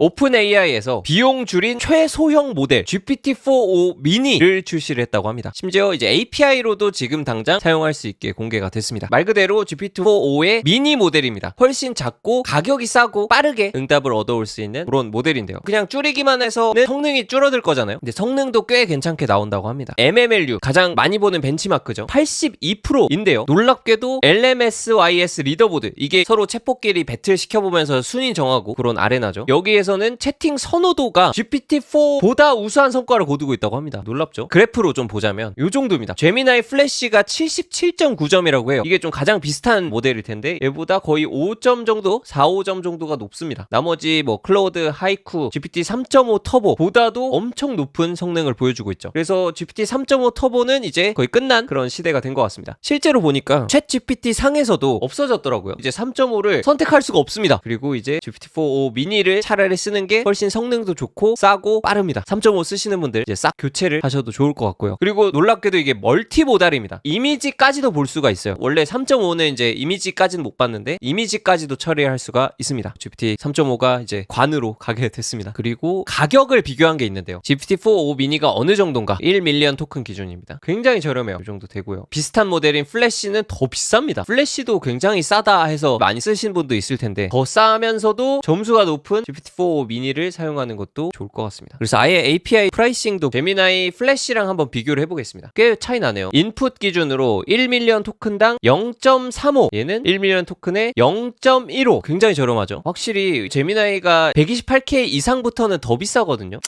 오픈 AI에서 비용 줄인 최소형 모델 GPT-4o 미니를 출시를 했다고 합니다. 심지어 이제 API로도 지금 당장 사용할 수 있게 공개가 됐습니다. 말 그대로 GPT-4o의 미니 모델입니다. 훨씬 작고 가격이 싸고 빠르게 응답을 얻어올 수 있는 그런 모델인데요. 그냥 줄이기만 해서는 성능이 줄어들 거잖아요. 근데 성능도 꽤 괜찮게 나온다고 합니다. MMLU 가장 많이 보는 벤치마크죠. 82%인데요. 놀랍게도 LMSYS 리더보드 이게 서로 챗봇끼리 배틀 시켜보면서 순위 정하고 그런 아레나죠. 여기에서 는 채팅 선호도가 GPT-4보다 우수한 성과를 거두고 있다고 합니다. 놀랍죠? 그래프로 좀 보자면 이 정도입니다. 제미나이 플래시가 77.9점이라고 해요. 이게 좀 가장 비슷한 모델일 텐데 얘보다 거의 5점 정도, 4, 5점 정도가 높습니다. 나머지 뭐 클로드, 하이쿠, GPT 3.5 터보보다도 엄청 높은 성능을 보여주고 있죠. 그래서 GPT 3.5 터보는 이제 거의 끝난 그런 시대가 된 것 같습니다. 실제로 보니까 챗 GPT 상에서도 없어졌더라고요. 이제 3.5를 선택할 수가 없습니다. 그리고 이제 GPT-4o 미니를 차라리 쓰는 게 훨씬 성능도 좋고 싸고 빠릅니다. 3.5 쓰시는 분들 이제 싹 교체를 하셔도 좋을 것 같고요. 그리고 놀랍게도 이게 멀티 모달입니다. 이미지까지도 볼 수가 있어요. 원래 3.5는 이제 이미지까지는 못 봤는데 이미지까지도 처리할 수가 있습니다. GPT 3.5가 이제 관으로 가게 됐습니다. 그리고 가격을 비교한 게 있는데요. GPT-4o 미니가 어느 정도인가? 1밀리언 토큰 기준입니다. 굉장히 저렴해요. 이 정도 되고요. 비슷한 모델인 플래시는 더 비쌉니다. 플래시도 굉장히 싸다 해서 많이 쓰신 분도 있을 텐데 더 싸면서도 점수가 높은 GPT-4o 미니를 사용하는 것도 좋을 것 같습니다. 그래서 아예 API 프라이싱도 제미나이 플래시랑 한번 비교를 해보겠습니다. 꽤 차이 나네요. 인풋 기준으로 1밀리언 토큰당 0.35 얘는 1밀리언 토큰에 0.15 굉장히 저렴하죠. 확실히 제미나이가 128K 이상부터는 더 비싸거든요.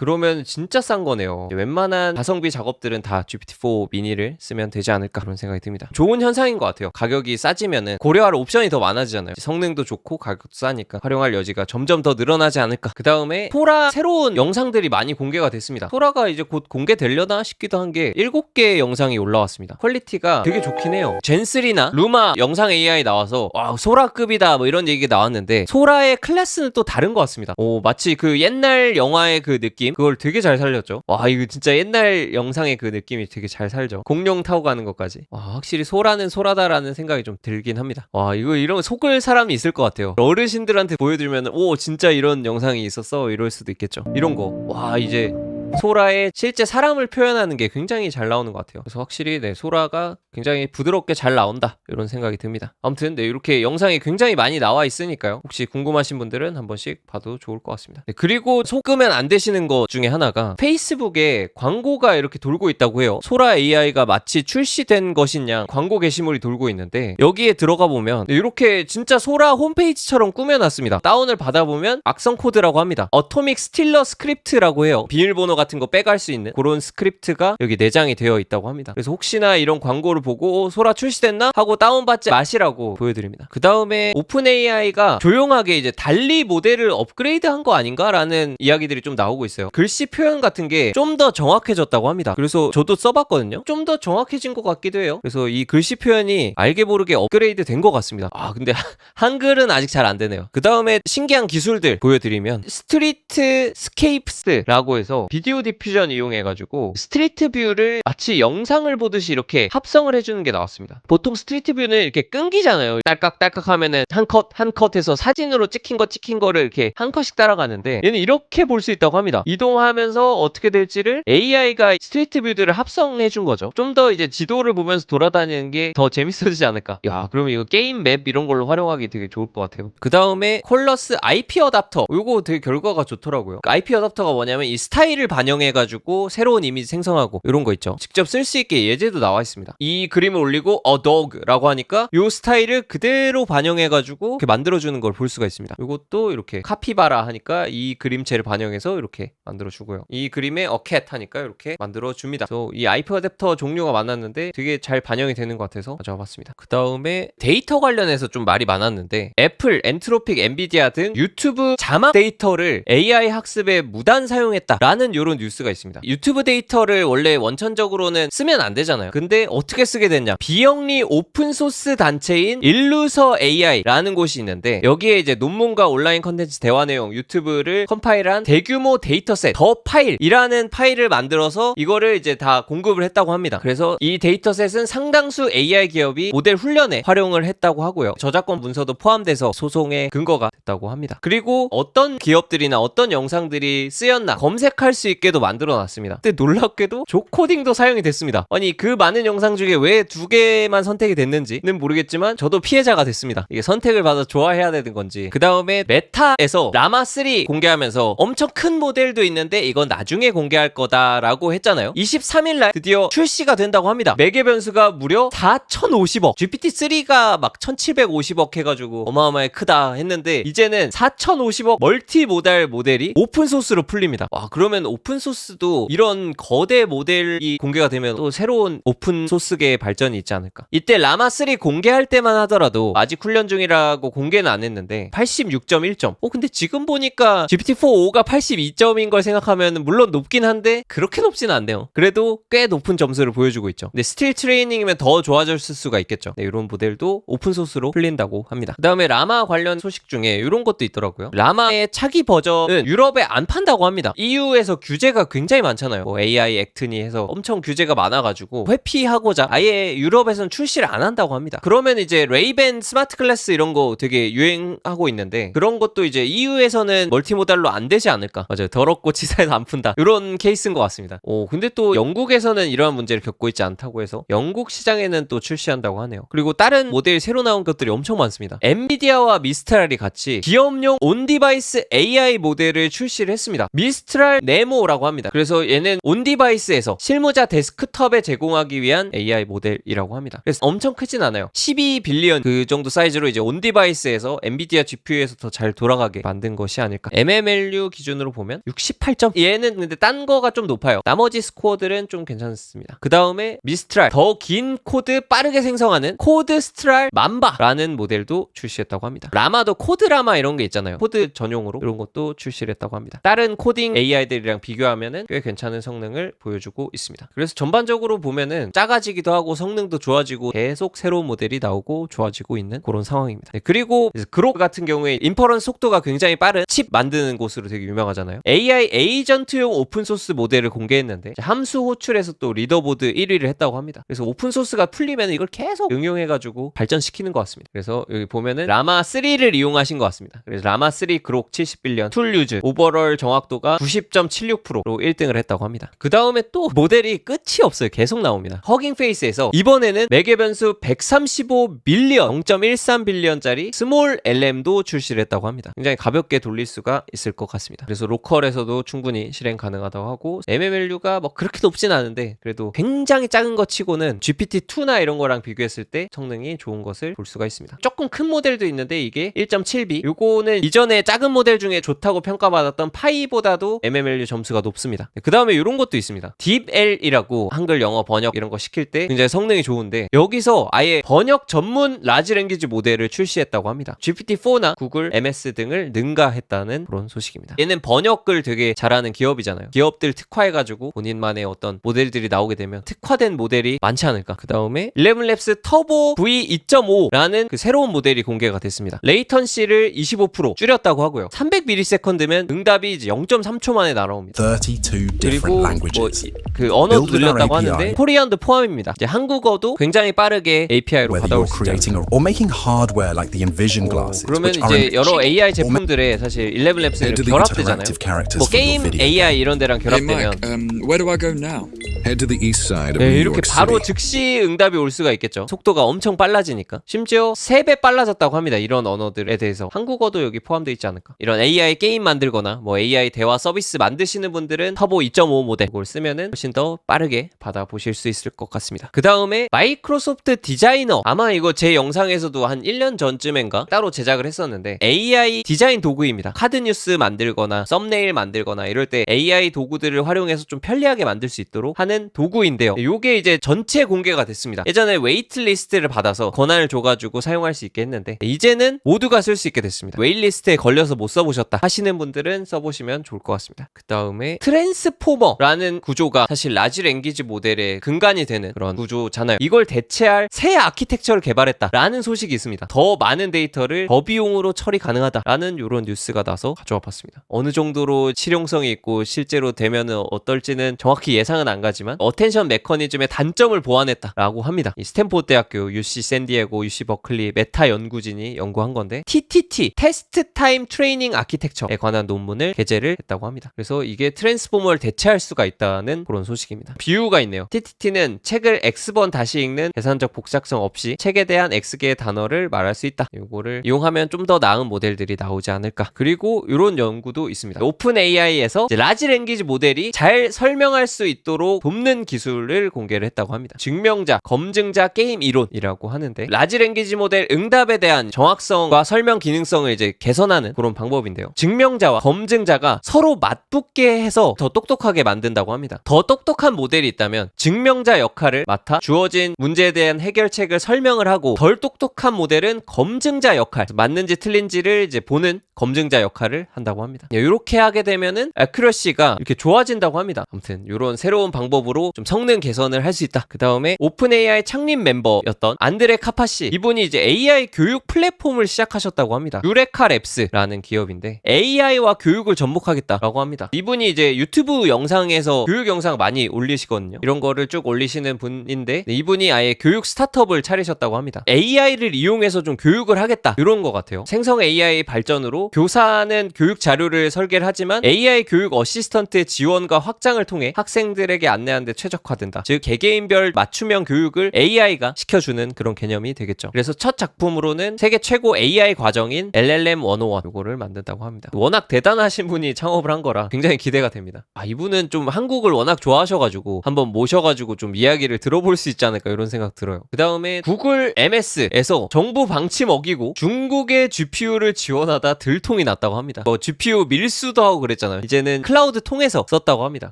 그러면 진짜 싼 거네요. 웬만한 가성비 작업들은 다 GPT-4 미니를 쓰면 되지 않을까 그런 생각이 듭니다. 좋은 현상인 것 같아요. 가격이 싸지면은 고려할 옵션이 더 많아지잖아요. 성능도 좋고 가격도 싸니까 활용할 여지가 점점 더 늘어나지 않을까. 그 다음에 소라 새로운 영상들이 많이 공개가 됐습니다. 소라가 이제 곧 공개되려나 싶기도 한 게 7개의 영상이 올라왔습니다. 퀄리티가 되게 좋긴 해요. 젠3나 루마 영상 AI 나와서 와 소라급이다 뭐 이런 얘기가 나왔는데 소라의 클래스는 또 다른 것 같습니다. 오 마치 그 옛날 영화의 그 느낌 그걸 되게 잘 살렸죠. 와 이거 진짜 옛날 영상의 그 느낌이 되게 잘 살죠. 공룡 타고 가는 것까지. 와 확실히 소라는 소라다라는 생각이 좀 들긴 합니다. 와 이거 이런 속을 사람이 있을 것 같아요. 어르신들한테 보여드리면 오 진짜 이런 영상이 있었어 이럴 수도 있겠죠. 이런 거. 와 이제 소라의 실제 사람을 표현하는 게 굉장히 잘 나오는 것 같아요. 그래서 확실히 네 소라가 굉장히 부드럽게 잘 나온다 이런 생각이 듭니다. 아무튼 네 이렇게 영상이 굉장히 많이 나와 있으니까요. 혹시 궁금하신 분들은 한 번씩 봐도 좋을 것 같습니다. 네, 그리고 속으면 안 되시는 것 중에 하나가 페이스북에 광고가 이렇게 돌고 있다고 해요. 소라 AI가 마치 출시된 것이냐 광고 게시물이 돌고 있는데 여기에 들어가 보면 네, 이렇게 진짜 소라 홈페이지처럼 꾸며놨습니다. 다운을 받아보면 악성 코드라고 합니다. 어토믹 스틸러 스크립트라고 해요. 비밀번호 같은 거 빼갈 수 있는 그런 스크립트가 여기 내장이 되어 있다고 합니다. 그래서 혹시나 이런 광고를 보고 어, 소라 출시됐나 하고 다운받지 마시라고 보여드립니다. 그 다음에 오픈 AI가 조용하게 이제 달리 모델을 업그레이드한 거 아닌가라는 이야기들이 좀 나오고 있어요. 글씨 표현 같은 게 좀 더 정확해졌다고 합니다. 그래서 저도 써봤거든요. 좀 더 정확해진 것 같기도 해요. 그래서 이 글씨 표현이 알게 모르게 업그레이드 된 것 같습니다. 아 근데 한글은 아직 잘 안 되네요. 그 다음에 신기한 기술들 보여드리면 스트리트 스케이프스라고 해서 비디오 디퓨전 이용해가지고 스트리트 뷰를 마치 영상을 보듯이 이렇게 합성을 해주는 게 나왔습니다. 보통 스트리트 뷰는 이렇게 끊기잖아요. 딸깍딸깍 하면은 한 컷 한 컷해서 사진으로 찍힌 거 찍힌 거를 이렇게 한 컷씩 따라가는데 얘는 이렇게 볼 수 있다고 합니다. 이동하면서 어떻게 될지를 AI가 스트리트 뷰들을 합성해 준 거죠. 좀 더 이제 지도를 보면서 돌아다니는 게 더 재밌어지지 않을까. 야, 그러면 이거 게임 맵 이런 걸로 활용하기 되게 좋을 것 같아요. 그 다음에 콜러스 IP 어답터. 이거 되게 결과가 좋더라고요. IP 어답터가 뭐냐면 이 스타일을 반영해가지고 새로운 이미지 생성하고 이런 거 있죠. 직접 쓸 수 있게 예제도 나와 있습니다. 이 그림을 올리고 a dog라고 하니까 이 스타일을 그대로 반영해가지고 이렇게 만들어주는 걸 볼 수가 있습니다. 이것도 이렇게 카피바라 하니까 이 그림체를 반영해서 이렇게 만들어주고요. 이 그림에 a cat 하니까 이렇게 만들어줍니다. 이 IP 어댑터 종류가 많았는데 되게 잘 반영이 되는 것 같아서 가져와 봤습니다. 그 다음에 데이터 관련해서 좀 말이 많았는데 애플, 엔트로픽, 엔비디아 등 유튜브 자막 데이터를 AI 학습에 무단 사용했다라는 이런 이런 뉴스가 있습니다. 유튜브 데이터를 원래 원천적으로는 쓰면 안 되잖아요. 근데 어떻게 쓰게 됐냐? 비영리 오픈소스 단체인 일루서 AI라는 곳이 있는데 여기에 이제 논문과 온라인 컨텐츠 대화 내용 유튜브를 컴파일한 대규모 데이터셋 더 파일이라는 파일을 만들어서 이거를 이제 다 공급을 했다고 합니다. 그래서 이 데이터셋은 상당수 AI 기업이 모델 훈련에 활용을 했다고 하고요. 저작권 문서도 포함돼서 소송의 근거가 됐다고 합니다. 그리고 어떤 기업들이나 어떤 영상들이 쓰였나 검색할 수 있게 도 만들어 놨습니다. 근데 놀랍게도 조코딩도 사용이 됐습니다. 아니 그 많은 영상 중에 왜 두 개만 선택이 됐는지는 모르겠지만 저도 피해자가 됐습니다. 이게 선택을 받아 좋아해야 되는 건지. 그 다음에 메타에서 라마 3 공개하면서 엄청 큰 모델도 있는데 이건 나중에 공개할 거다라고 했잖아요. 23일 날 드디어 출시가 된다고 합니다. 매개 변수가 무려 4,050억. GPT-3가 막 1,750억 해가지고 어마어마하게 크다 했는데 이제는 4,050억 멀티 모달 모델이 오픈 소스로 풀립니다. 와 그러면 오픈 소스도 이런 거대 모델이 공개가 되면 또 새로운 오픈 소스계의 발전이 있지 않을까. 이때 라마 3 공개할 때만 하더라도 아직 훈련 중이라고 공개는 안 했는데 86.1점. 어 근데 지금 보니까 GPT-4 5가 82점인 걸 생각하면 물론 높긴 한데 그렇게 높지는 않네요. 그래도 꽤 높은 점수를 보여주고 있죠. 근데 스틸 트레이닝이면 더 좋아졌을 수가 있겠죠. 네, 이런 모델도 오픈 소스로 풀린다고 합니다. 그다음에 라마 관련 소식 중에 이런 것도 있더라고요. 라마의 차기 버전은 유럽에 안 판다고 합니다. EU에서 규 제가 굉장히 많잖아요. 뭐 AI 액트니 해서 엄청 규제가 많아가지고 회피하고자 아예 유럽에서는 출시를 안 한다고 합니다. 그러면 이제 레이벤 스마트 클래스 이런 거 되게 유행하고 있는데 그런 것도 이제 EU에서는 멀티모달로 안 되지 않을까? 맞아요. 더럽고 지사에서 안 푼다. 이런 케이스인 것 같습니다. 오, 근데 또 영국에서는 이러한 문제를 겪고 있지 않다고 해서 영국 시장에는 또 출시한다고 하네요. 그리고 다른 모델 새로 나온 것들이 엄청 많습니다. 엔비디아와 미스트랄이 같이 기업용 온 디바이스 AI 모델을 출시를 했습니다. 미스트랄 네모 라고 합니다. 그래서 얘는 온 디바이스에서 실무자 데스크톱에 제공하기 위한 AI 모델이라고 합니다. 그래서 엄청 크진 않아요. 12 빌리언 그 정도 사이즈로 이제 온 디바이스에서 엔비디아 GPU에서 더 잘 돌아가게 만든 것이 아닐까. MMLU 기준으로 보면 68점. 얘는 근데 딴 거가 좀 높아요. 나머지 스코어들은 좀 괜찮습니다. 그 다음에 미스트랄 더 긴 코드 빠르게 생성하는 코드 스트랄 맘바라는 모델도 출시했다고 합니다. 라마도 코드 라마 이런 게 있잖아요. 코드 전용으로 이런 것도 출시를 했다고 합니다. 다른 코딩 AI들이랑 비 교하면은 꽤 괜찮은 성능을 보여주고 있습니다. 그래서 전반적으로 보면은 작아지기도 하고 성능도 좋아지고 계속 새로운 모델이 나오고 좋아지고 있는 그런 상황입니다. 네, 그리고 그록 같은 경우에 인퍼런스 속도가 굉장히 빠른 칩 만드는 곳으로 되게 유명하잖아요. AI 에이전트용 오픈 소스 모델을 공개했는데 함수 호출에서 또 리더보드 1위를 했다고 합니다. 그래서 오픈 소스가 풀리면 이걸 계속 응용해가지고 발전시키는 것 같습니다. 그래서 여기 보면은 라마 3를 이용하신 것 같습니다. 그래서 라마 3 그록 71년 툴 유즈 오버럴 정확도가 90.76%로 1등을 했다고 합니다. 그 다음에 또 모델이 끝이 없어요. 계속 나옵니다. 허깅 페이스에서 이번에는 매개 변수 135 밀리언 0.13 빌리언짜리 스몰 LM도 출시를 했다고 합니다. 굉장히 가볍게 돌릴 수가 있을 것 같습니다. 그래서 로컬에서도 충분히 실행 가능하다고 하고 MMLU가 뭐 그렇게 높진 않은데 그래도 굉장히 작은 것 치고는 GPT-2나 이런 거랑 비교했을 때 성능이 좋은 것을 볼 수가 있습니다. 조금 큰 모델도 있는데 이게 1.7B 요거는 이전에 작은 모델 중에 좋다고 평가받았던 파이보다도 MMLU 점수 가 높습니다. 그 다음에 이런 것도 있습니다. DeepL이라고 한글 영어 번역 이런 거 시킬 때 굉장히 성능이 좋은데 여기서 아예 번역 전문 라지 랭귀지 모델을 출시했다고 합니다. GPT-4나 구글 MS 등을 능가했다는 그런 소식입니다. 얘는 번역을 되게 잘하는 기업이잖아요. 기업들 특화해가지고 본인만의 어떤 모델들이 나오게 되면 특화된 모델이 많지 않을까. 그 다음에 11랩스 터보 V2.5라는 그 새로운 모델이 공개가 됐습니다. 레이턴시를 25% 줄였다고 하고요. 300ms면 응답이 이제 0.3초 만에 날아옵니다. 32 different 그리고 뭐 languages. 그 언어도 Build with our 늘렸다고. 하는데 코리안도 포함입니다. 이제 한국어도 굉장히 빠르게 API로 Whether 받아올 수 있지 않을까. creating or, or making hardware like the Envision 오, glasses, 그러면 which are 이제 여러 AI 제품들에 사실 11랩스랑 Head to the 결합되잖아요. interactive characters 뭐 for your 게임 video AI 이런 데랑 Hey 결합되면 Mike, um, where do I go now? Head to the east side of 네, New 이렇게 York 바로 City. 즉시 응답이 올 수가 있겠죠. 속도가 엄청 빨라지니까. 심지어 3배 빨라졌다고 합니다. 이런 언어들에 대해서. 한국어도 여기 포함되어 있지 않을까. 이런 AI 게임 만들거나 뭐 AI 대화 서비스 만드시는 분들은 터보 2.5 모델 이걸 쓰면은 훨씬 더 빠르게 받아보실 수 있을 것 같습니다. 그 다음에 마이크로소프트 디자이너. 아마 이거 제 영상에서도 한 1년 전쯤엔가 따로 제작을 했었는데 AI 디자인 도구입니다. 카드 뉴스 만들거나 썸네일 만들거나 이럴 때 AI 도구들을 활용해서 좀 편리하게 만들 수 있도록 하는 도구인데요. 요게 이제 전체 공개가 됐습니다. 예전에 웨이트 리스트를 받아서 권한을 줘가지고 사용할 수 있게 했는데 이제는 모두가 쓸 수 있게 됐습니다. 웨이트 리스트에 걸려서 못 써보셨다 하시는 분들은 써보시면 좋을 것 같습니다. 그 다음에 다음에 트랜스포머라는 구조가 사실 라지 랭귀지 모델의 근간이 되는 그런 구조잖아요. 이걸 대체할 새 아키텍처를 개발했다라는 소식이 있습니다. 더 많은 데이터를 저비용으로 처리 가능하다라는 이런 뉴스가 나서 가져와 봤습니다. 어느 정도로 실용성이 있고 실제로 되면은 어떨지는 정확히 예상은 안 가지만 어텐션 메커니즘의 단점을 보완했다라고 합니다. 이 스탠포드 대학교, UC 샌디에고, UC 버클리 메타 연구진이 연구한 건데 TTT 테스트 타임 트레이닝 아키텍처에 관한 논문을 게재를 했다고 합니다. 그래서 이게 트랜스포머를 대체할 수가 있다는 그런 소식입니다. 비유가 있네요. TTT는 책을 X번 다시 읽는 계산적 복잡성 없이 책에 대한 X개의 단어를 말할 수 있다. 이거를 이용하면 좀 더 나은 모델들이 나오지 않을까. 그리고 이런 연구도 있습니다. 오픈 AI에서 라지 랭귀지 모델이 잘 설명할 수 있도록 돕는 기술을 공개를 했다고 합니다. 증명자, 검증자 게임 이론이라고 하는데 라지 랭귀지 모델 응답에 대한 정확성과 설명 기능성을 이제 개선하는 그런 방법인데요. 증명자와 검증자가 서로 맞붙게 해서 더 똑똑하게 만든다고 합니다. 더 똑똑한 모델이 있다면 증명자 역할을 맡아 주어진 문제에 대한 해결책을 설명을 하고 덜 똑똑한 모델은 검증자 역할, 맞는지 틀린지를 이제 보는 검증자 역할을 한다고 합니다. 이렇게 하게 되면은 애큐러시가 이렇게 좋아진다고 합니다. 아무튼 이런 새로운 방법으로 좀 성능 개선을 할 수 있다. 그 다음에 오픈 AI 창립 멤버였던 안드레 카파시 이분이 이제 AI 교육 플랫폼을 시작하셨다고 합니다. 유레카 랩스라는 기업인데 AI와 교육을 접목하겠다라고 합니다. 이분이 이제 유튜브 영상에서 교육 영상 많이 올리시거든요. 이런 거를 쭉 올리시는 분인데 이분이 아예 교육 스타트업을 차리셨다고 합니다. AI를 이용해서 좀 교육을 하겠다 이런 것 같아요. 생성 AI 발전으로 교사는 교육 자료를 설계를 하지만 AI 교육 어시스턴트의 지원과 확장을 통해 학생들에게 안내하는 데 최적화된다. 즉 개개인별 맞춤형 교육을 AI가 시켜주는 그런 개념이 되겠죠. 그래서 첫 작품으로는 세계 최고 AI 과정인 LLM 101 이거를 만든다고 합니다. 워낙 대단하신 분이 창업을 한 거라 굉장히 기 대가 됩니다. 아 이분은 좀 한국을 워낙 좋아하셔가지고 한번 모셔가지고 좀 이야기를 들어볼 수 있지 않을까 이런 생각 들어요. 그 다음에 구글 MS에서 정부 방침 어기고 중국의 GPU를 지원하다 들통이 났다고 합니다. 뭐 GPU 밀수도 하고 그랬잖아요. 이제는 클라우드 통해서 썼다고 합니다.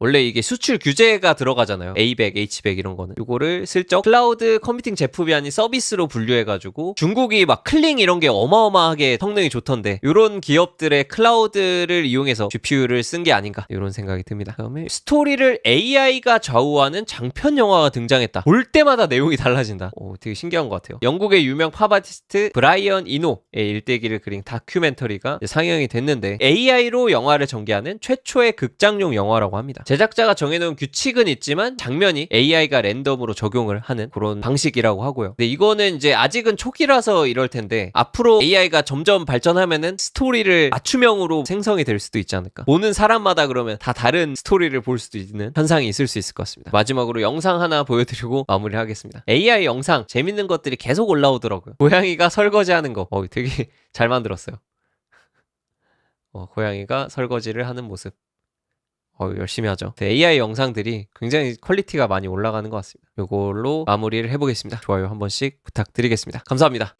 원래 이게 수출 규제가 들어가잖아요. A100, H100 이런 거는. 이거를 슬쩍 클라우드 컴퓨팅 제품이 아닌 서비스로 분류해가지고 중국이 막 클링 이런 게 어마어마하게 성능이 좋던데 이런 기업들의 클라우드를 이용해서 GPU를 쓴 게 아닌가 이런 생각이 듭니다. 그다음에 스토리를 AI가 좌우하는 장편 영화가 등장했다. 볼 때마다 내용이 달라진다. 오, 되게 신기한 것 같아요. 영국의 유명 팝 아티스트 브라이언 이노의 일대기를 그린 다큐멘터리가 상영이 됐는데 AI로 영화를 전개하는 최초의 극장용 영화라고 합니다. 제작자가 정해놓은 규칙은 있지만 장면이 AI가 랜덤으로 적용을 하는 그런 방식이라고 하고요. 근데 이거는 이제 아직은 초기라서 이럴 텐데 앞으로 AI가 점점 발전하면은 스토리를 맞춤형으로 생성이 될 수도 있지 않을까. 보는 사람마다 그러면 다 다른 스토리를 볼 수도 있는 현상이 있을 수 있을 것 같습니다. 마지막으로 영상 하나 보여드리고 마무리하겠습니다. AI 영상 재밌는 것들이 계속 올라오더라고요. 고양이가 설거지하는 거, 어, 되게 잘 만들었어요. 어, 고양이가 설거지를 하는 모습. 어, 열심히 하죠. 네, AI 영상들이 굉장히 퀄리티가 많이 올라가는 것 같습니다. 이걸로 마무리를 해보겠습니다. 좋아요 한 번씩 부탁드리겠습니다. 감사합니다.